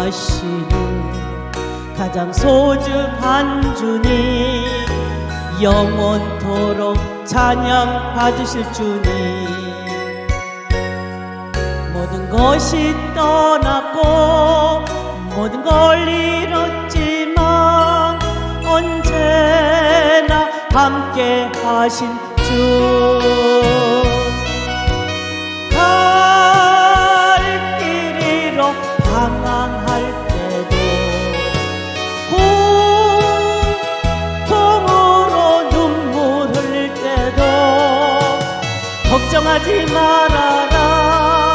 하시는 가장 소중한 주님 영원토록 찬양 받으실 주님. 모든 것이 떠났고 모든 걸 잃었지만 언제나 함께 하신 주 걱정하지 말아라.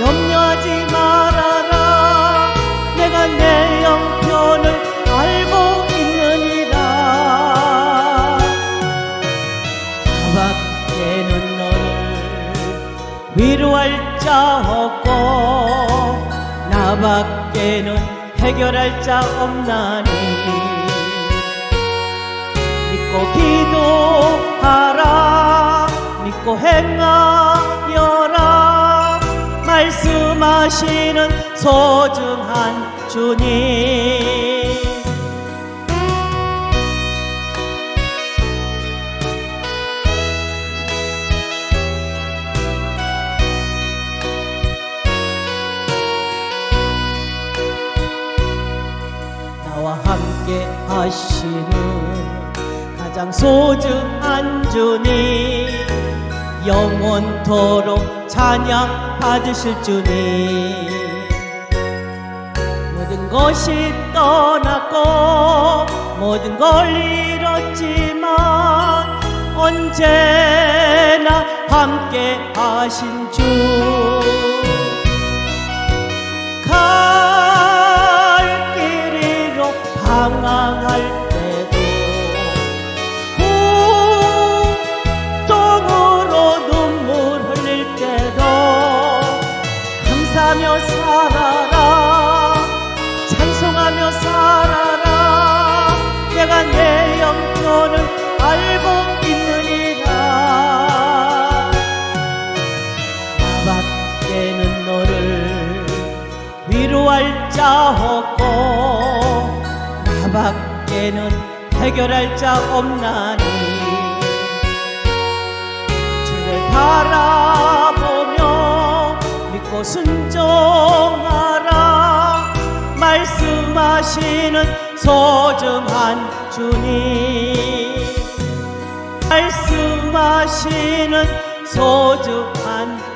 염려하지 말아라. 내가 내 영편을 알고 있느니라. 나밖에는 너를 위로할 자 없고 나밖에는 해결할 자 없나니. 믿고 기도하라 믿고 행하여라. 말씀하시는 소중한 주님. 나와 함께 하시는 가장 소중한 주님 영원토록 찬양 받으실 주님. 모든 것이 떠났고 모든 걸 잃었지만 언제나 함께 하신 주 살아라. 찬송하며 살아라. 내가 내 영혼을 알고 있느니라 나밖에는 너를 위로할 자 없고 나밖에는 해결할 자 없나니 고 순종하라. 말씀하시는 소중한 주님. 말씀하시는 소중한